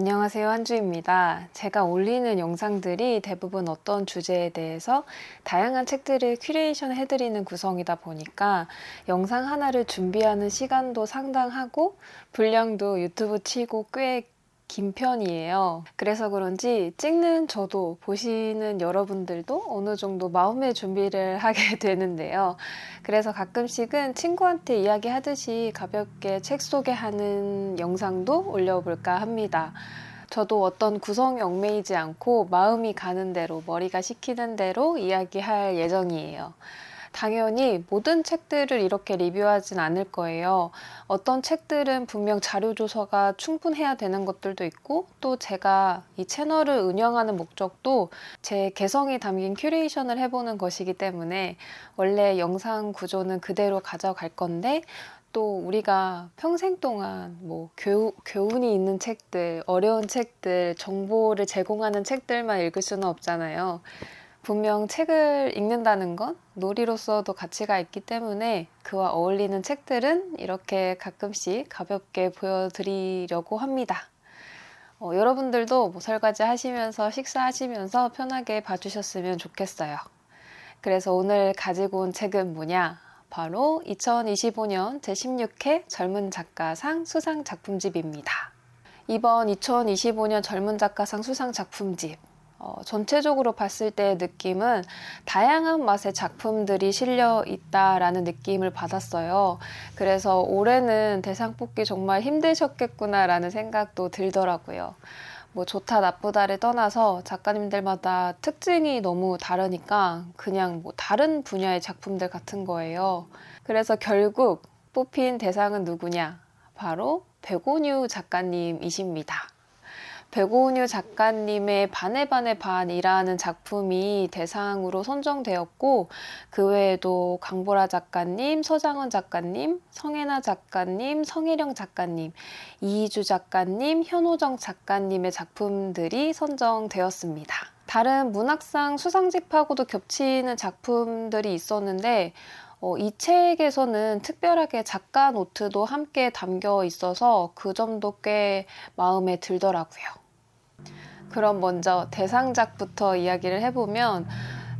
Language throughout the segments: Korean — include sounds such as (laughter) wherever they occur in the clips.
안녕하세요. 한주입니다. 제가 올리는 영상들이 대부분 어떤 주제에 대해서 다양한 책들을 큐레이션 해드리는 구성이다 보니까 영상 하나를 준비하는 시간도 상당하고 분량도 유튜브 치고 꽤 긴 편이에요. 그래서 그런지 찍는 저도 보시는 여러분들도 어느 정도 마음의 준비를 (laughs) 하게 되는데요. 그래서 가끔씩은 친구한테 이야기하듯이 가볍게 책 소개하는 영상도 올려볼까 합니다. 저도 어떤 구성에 얽매이지 않고 마음이 가는 대로 머리가 시키는 대로 이야기할 예정이에요. 당연히 모든 책들을 이렇게 리뷰하진 않을 거예요. 어떤 책들은 분명 자료 조사가 충분해야 되는 것들도 있고 또 제가 이 채널을 운영하는 목적도 제 개성이 담긴 큐레이션을 해보는 것이기 때문에 원래 영상 구조는 그대로 가져갈 건데 또 우리가 평생 동안 뭐 교, 교훈이 있는 책들, 어려운 책들, 정보를 제공하는 책들만 읽을 수는 없잖아요. 분명 책을 읽는다는 건 놀이로서도 가치가 있기 때문에 그와 어울리는 책들은 이렇게 가끔씩 가볍게 보여드리려고 합니다. 어, 여러분들도 뭐 설거지 하시면서 식사하시면서 편하게 봐주셨으면 좋겠어요. 그래서 오늘 가지고 온 책은 뭐냐? 바로 2025년 제16회 젊은 작가상 수상 작품집입니다. 이번 2025년 젊은 작가상 수상 작품집 어, 전체적으로 봤을 때의 느낌은 다양한 맛의 작품들이 실려 있다라는 느낌을 받았어요. 그래서 올해는 대상 뽑기 정말 힘드셨겠구나라는 생각도 들더라고요. 뭐 좋다 나쁘다를 떠나서 작가님들마다 특징이 너무 다르니까 그냥 뭐 다른 분야의 작품들 같은 거예요. 그래서 결국 뽑힌 대상은 누구냐? 바로 백오뉴 작가님이십니다. 백오은유 작가님의 반의 반의 반이라는 작품이 대상으로 선정되었고 그 외에도 강보라 작가님, 서장원 작가님, 성혜나 작가님, 성혜령 작가님, 이희주 작가님, 현호정 작가님의 작품들이 선정되었습니다. 다른 문학상 수상집하고도 겹치는 작품들이 있었는데 어, 이 책에서는 특별하게 작가 노트도 함께 담겨 있어서 그 점도 꽤 마음에 들더라고요. 그럼 먼저 대상작부터 이야기를 해보면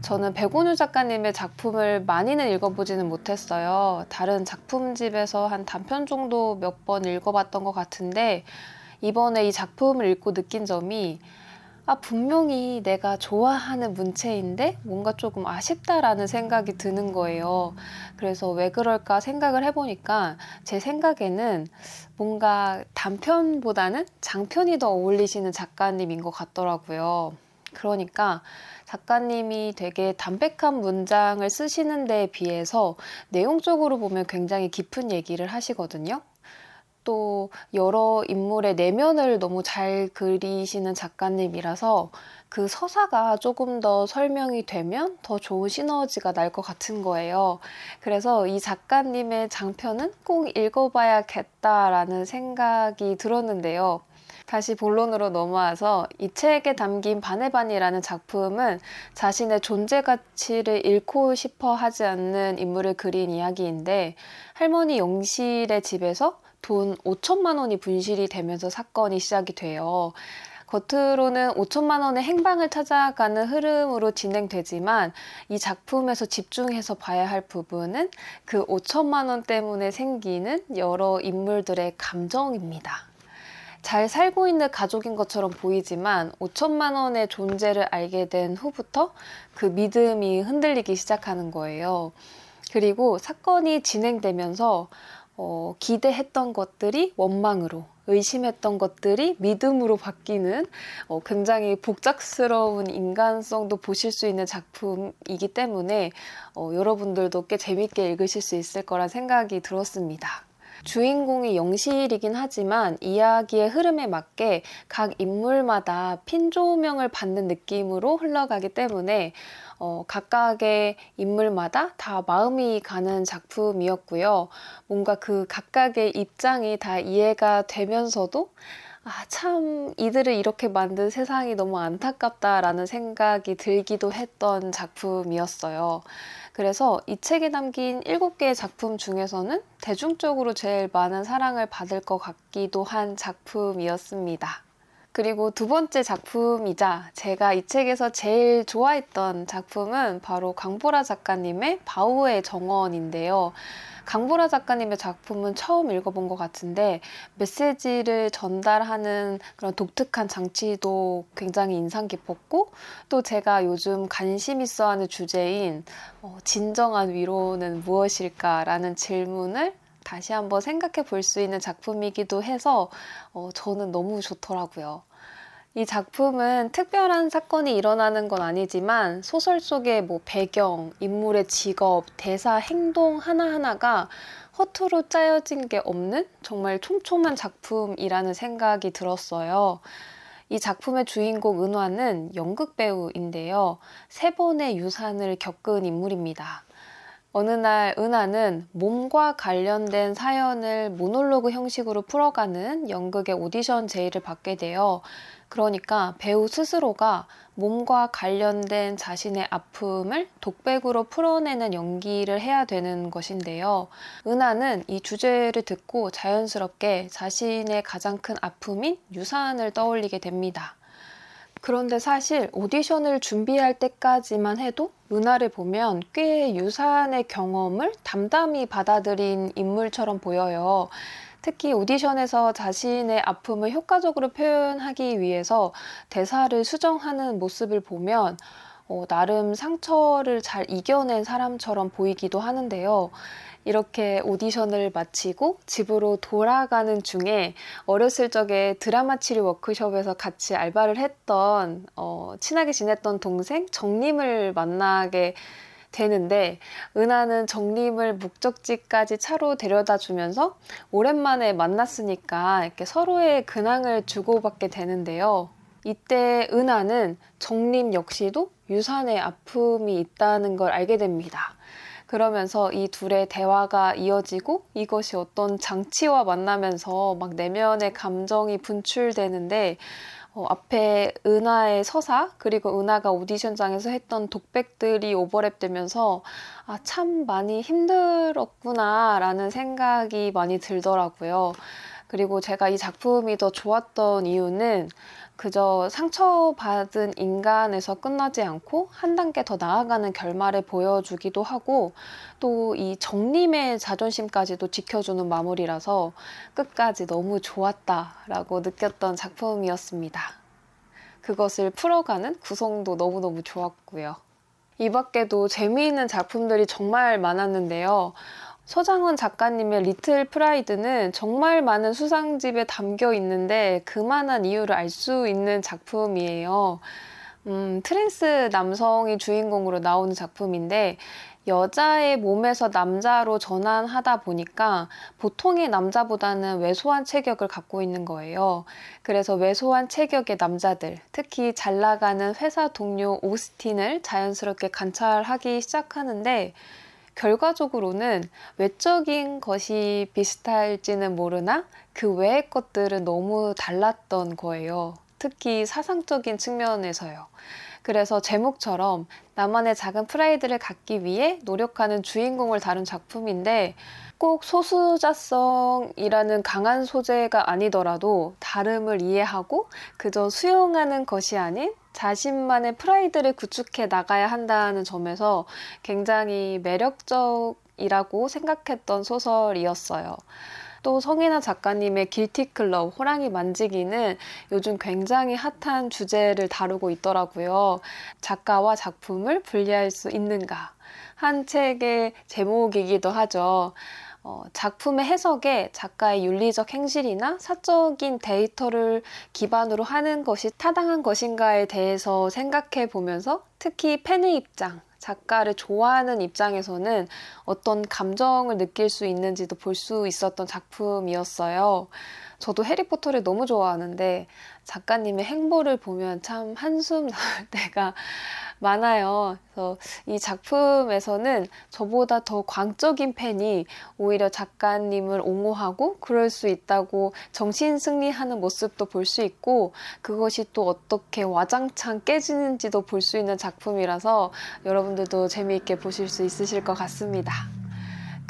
저는 백온유 작가님의 작품을 많이는 읽어보지는 못했어요. 다른 작품집에서 한 단편 정도 몇 번 읽어봤던 것 같은데 이번에 이 작품을 읽고 느낀 점이 아, 분명히 내가 좋아하는 문체인데 뭔가 조금 아쉽다라는 생각이 드는 거예요. 그래서 왜 그럴까 생각을 해보니까 제 생각에는 뭔가 단편보다는 장편이 더 어울리시는 작가님인 것 같더라고요. 그러니까 작가님이 되게 담백한 문장을 쓰시는 데에 비해서 내용적으로 보면 굉장히 깊은 얘기를 하시거든요. 또 여러 인물의 내면을 너무 잘 그리시는 작가님이라서 그 서사가 조금 더 설명이 되면 더 좋은 시너지가 날 것 같은 거예요. 그래서 이 작가님의 장편은 꼭 읽어봐야겠다라는 생각이 들었는데요. 다시 본론으로 넘어와서 이 책에 담긴 바네반이라는 작품은 자신의 존재 가치를 잃고 싶어 하지 않는 인물을 그린 이야기인데 할머니 영실의 집에서 돈 5천만 원이 분실이 되면서 사건이 시작이 돼요. 겉으로는 5천만 원의 행방을 찾아가는 흐름으로 진행되지만 이 작품에서 집중해서 봐야 할 부분은 그 5천만 원 때문에 생기는 여러 인물들의 감정입니다. 잘 살고 있는 가족인 것처럼 보이지만 5천만 원의 존재를 알게 된 후부터 그 믿음이 흔들리기 시작하는 거예요. 그리고 사건이 진행되면서 어, 기대했던 것들이 원망으로, 의심했던 것들이 믿음으로 바뀌는 어, 굉장히 복잡스러운 인간성도 보실 수 있는 작품이기 때문에 어, 여러분들도 꽤 재밌게 읽으실 수 있을 거란 생각이 들었습니다. 주인공이 영실이긴 하지만 이야기의 흐름에 맞게 각 인물마다 핀조명을 받는 느낌으로 흘러가기 때문에 어, 각각의 인물마다 다 마음이 가는 작품이었고요. 뭔가 그 각각의 입장이 다 이해가 되면서도 아, 참, 이들을 이렇게 만든 세상이 너무 안타깝다라는 생각이 들기도 했던 작품이었어요. 그래서 이 책에 담긴 7개의 작품 중에서는 대중적으로 제일 많은 사랑을 받을 것 같기도 한 작품이었습니다. 그리고 두 번째 작품이자 제가 이 책에서 제일 좋아했던 작품은 바로 강보라 작가님의 바우의 정원인데요. 강보라 작가님의 작품은 처음 읽어본 것 같은데 메시지를 전달하는 그런 독특한 장치도 굉장히 인상 깊었고 또 제가 요즘 관심 있어 하는 주제인 어, 진정한 위로는 무엇일까라는 질문을 다시 한번 생각해 볼 수 있는 작품이기도 해서 어, 저는 너무 좋더라고요. 이 작품은 특별한 사건이 일어나는 건 아니지만 소설 속의 뭐 배경, 인물의 직업, 대사, 행동 하나하나가 허투루 짜여진 게 없는 정말 촘촘한 작품이라는 생각이 들었어요. 이 작품의 주인공 은화는 연극 배우인데요. 세 번의 유산을 겪은 인물입니다. 어느 날 은하는 몸과 관련된 사연을 모놀로그 형식으로 풀어가는 연극의 오디션 제의를 받게 돼요. 그러니까 배우 스스로가 몸과 관련된 자신의 아픔을 독백으로 풀어내는 연기를 해야 되는 것인데요. 은하는 이 주제를 듣고 자연스럽게 자신의 가장 큰 아픔인 유산을 떠올리게 됩니다. 그런데 사실 오디션을 준비할 때까지만 해도 은하를 보면 꽤 유사한의 경험을 담담히 받아들인 인물처럼 보여요. 특히 오디션에서 자신의 아픔을 효과적으로 표현하기 위해서 대사를 수정하는 모습을 보면 어, 나름 상처를 잘 이겨낸 사람처럼 보이기도 하는데요. 이렇게 오디션을 마치고 집으로 돌아가는 중에 어렸을 적에 드라마 치료 워크숍에서 같이 알바를 했던 어, 친하게 지냈던 동생 정림을 만나게 되는데 은하는 정림을 목적지까지 차로 데려다 주면서 오랜만에 만났으니까 이렇게 서로의 근황을 주고받게 되는데요. 이때 은하는 정림 역시도 유산의 아픔이 있다는 걸 알게 됩니다. 그러면서 이 둘의 대화가 이어지고 이것이 어떤 장치와 만나면서 막 내면의 감정이 분출되는데 어, 앞에 은하의 서사 그리고 은하가 오디션장에서 했던 독백들이 오버랩되면서 아, 참 많이 힘들었구나라는 생각이 많이 들더라고요. 그리고 제가 이 작품이 더 좋았던 이유는 그저 상처받은 인간에서 끝나지 않고 한 단계 더 나아가는 결말을 보여주기도 하고 또 이 정림의 자존심까지도 지켜주는 마무리라서 끝까지 너무 좋았다라고 느꼈던 작품이었습니다. 그것을 풀어가는 구성도 너무너무 좋았고요. 이 밖에도 재미있는 작품들이 정말 많았는데요. 서장원 작가님의 리틀 프라이드는 정말 많은 수상집에 담겨 있는데 그만한 이유를 알 수 있는 작품이에요. 음, 트랜스 남성이 주인공으로 나오는 작품인데 여자의 몸에서 남자로 전환하다 보니까 보통의 남자보다는 왜소한 체격을 갖고 있는 거예요. 그래서 왜소한 체격의 남자들, 특히 잘 나가는 회사 동료 오스틴을 자연스럽게 관찰하기 시작하는데 결과적으로는 외적인 것이 비슷할지는 모르나 그 외의 것들은 너무 달랐던 거예요. 특히 사상적인 측면에서요. 그래서 제목처럼 나만의 작은 프라이드를 갖기 위해 노력하는 주인공을 다룬 작품인데 꼭 소수자성이라는 강한 소재가 아니더라도 다름을 이해하고 그저 수용하는 것이 아닌 자신만의 프라이드를 구축해 나가야 한다는 점에서 굉장히 매력적이라고 생각했던 소설이었어요. 또 성인아 작가님의 길티 클럽 호랑이 만지기는 요즘 굉장히 핫한 주제를 다루고 있더라고요. 작가와 작품을 분리할 수 있는가? 한 책의 제목이기도 하죠. 어, 작품의 해석에 작가의 윤리적 행실이나 사적인 데이터를 기반으로 하는 것이 타당한 것인가에 대해서 생각해 보면서 특히 팬의 입장, 작가를 좋아하는 입장에서는 어떤 감정을 느낄 수 있는지도 볼 수 있었던 작품이었어요. 저도 해리포터를 너무 좋아하는데 작가님의 행보를 보면 참 한숨 나올 (laughs) 때가 많아요. 그래서 이 작품에서는 저보다 더 광적인 팬이 오히려 작가님을 옹호하고 그럴 수 있다고 정신 승리하는 모습도 볼 수 있고 그것이 또 어떻게 와장창 깨지는지도 볼 수 있는 작품이라서 여러분들도 재미있게 보실 수 있으실 것 같습니다.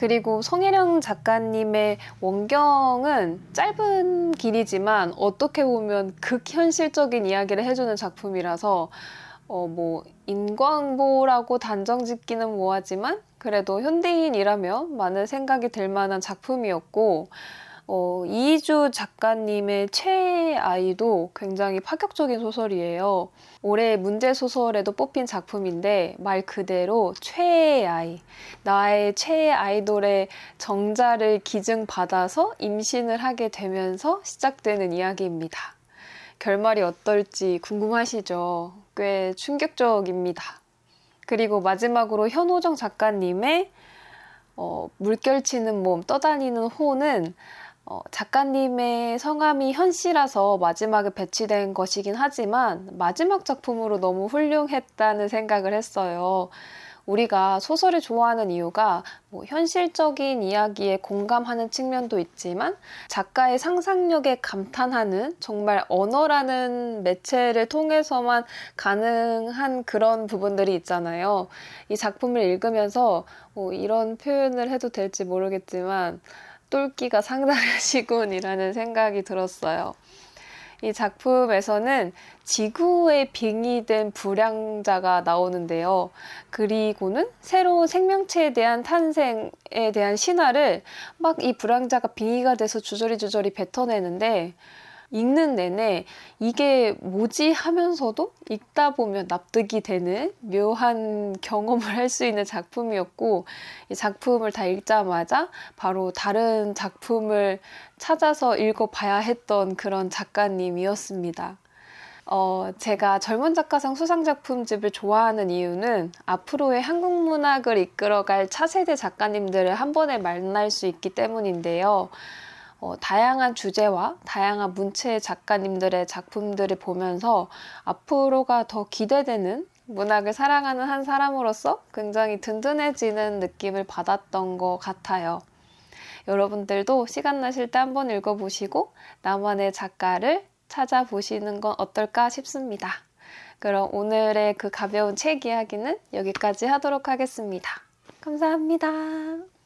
그리고 송혜령 작가님의 원경은 짧은 길이지만 어떻게 보면 극현실적인 이야기를 해주는 작품이라서 어, 뭐, 인광보라고 단정 짓기는 뭐하지만 그래도 현대인이라면 많은 생각이 들 만한 작품이었고, 어, 이희주 작가님의 최애 아이도 굉장히 파격적인 소설이에요. 올해 문제 소설에도 뽑힌 작품인데 말 그대로 최애의 아이, 나의 최애 아이돌의 정자를 기증받아서 임신을 하게 되면서 시작되는 이야기입니다. 결말이 어떨지 궁금하시죠? 꽤 충격적입니다. 그리고 마지막으로 현호정 작가님의 어, 물결치는 몸, 떠다니는 호는 어, 작가님의 성함이 현 씨라서 마지막에 배치된 것이긴 하지만 마지막 작품으로 너무 훌륭했다는 생각을 했어요. 우리가 소설을 좋아하는 이유가 뭐 현실적인 이야기에 공감하는 측면도 있지만 작가의 상상력에 감탄하는 정말 언어라는 매체를 통해서만 가능한 그런 부분들이 있잖아요. 이 작품을 읽으면서 뭐 이런 표현을 해도 될지 모르겠지만 똘끼가 상당하시군이라는 (laughs) 생각이 들었어요. 이 작품에서는 지구에 빙의된 불량자가 나오는데요. 그리고는 새로운 생명체에 대한 탄생에 대한 신화를 막 이 불량자가 빙의가 돼서 주저리 주저리 뱉어내는데 읽는 내내 이게 뭐지 하면서도 읽다 보면 납득이 되는 묘한 경험을 할 수 있는 작품이었고 이 작품을 다 읽자마자 바로 다른 작품을 찾아서 읽어봐야 했던 그런 작가님이었습니다. 어, 제가 젊은 작가상 수상작품집을 좋아하는 이유는 앞으로의 한국 문학을 이끌어갈 차세대 작가님들을 한 번에 만날 수 있기 때문인데요. 어, 다양한 주제와 다양한 문체의 작가님들의 작품들을 보면서 앞으로가 더 기대되는 문학을 사랑하는 한 사람으로서 굉장히 든든해지는 느낌을 받았던 것 같아요. 여러분들도 시간 나실 때 한번 읽어보시고 나만의 작가를 찾아보시는 건 어떨까 싶습니다. 그럼 오늘의 그 가벼운 책 이야기는 여기까지 하도록 하겠습니다. 감사합니다.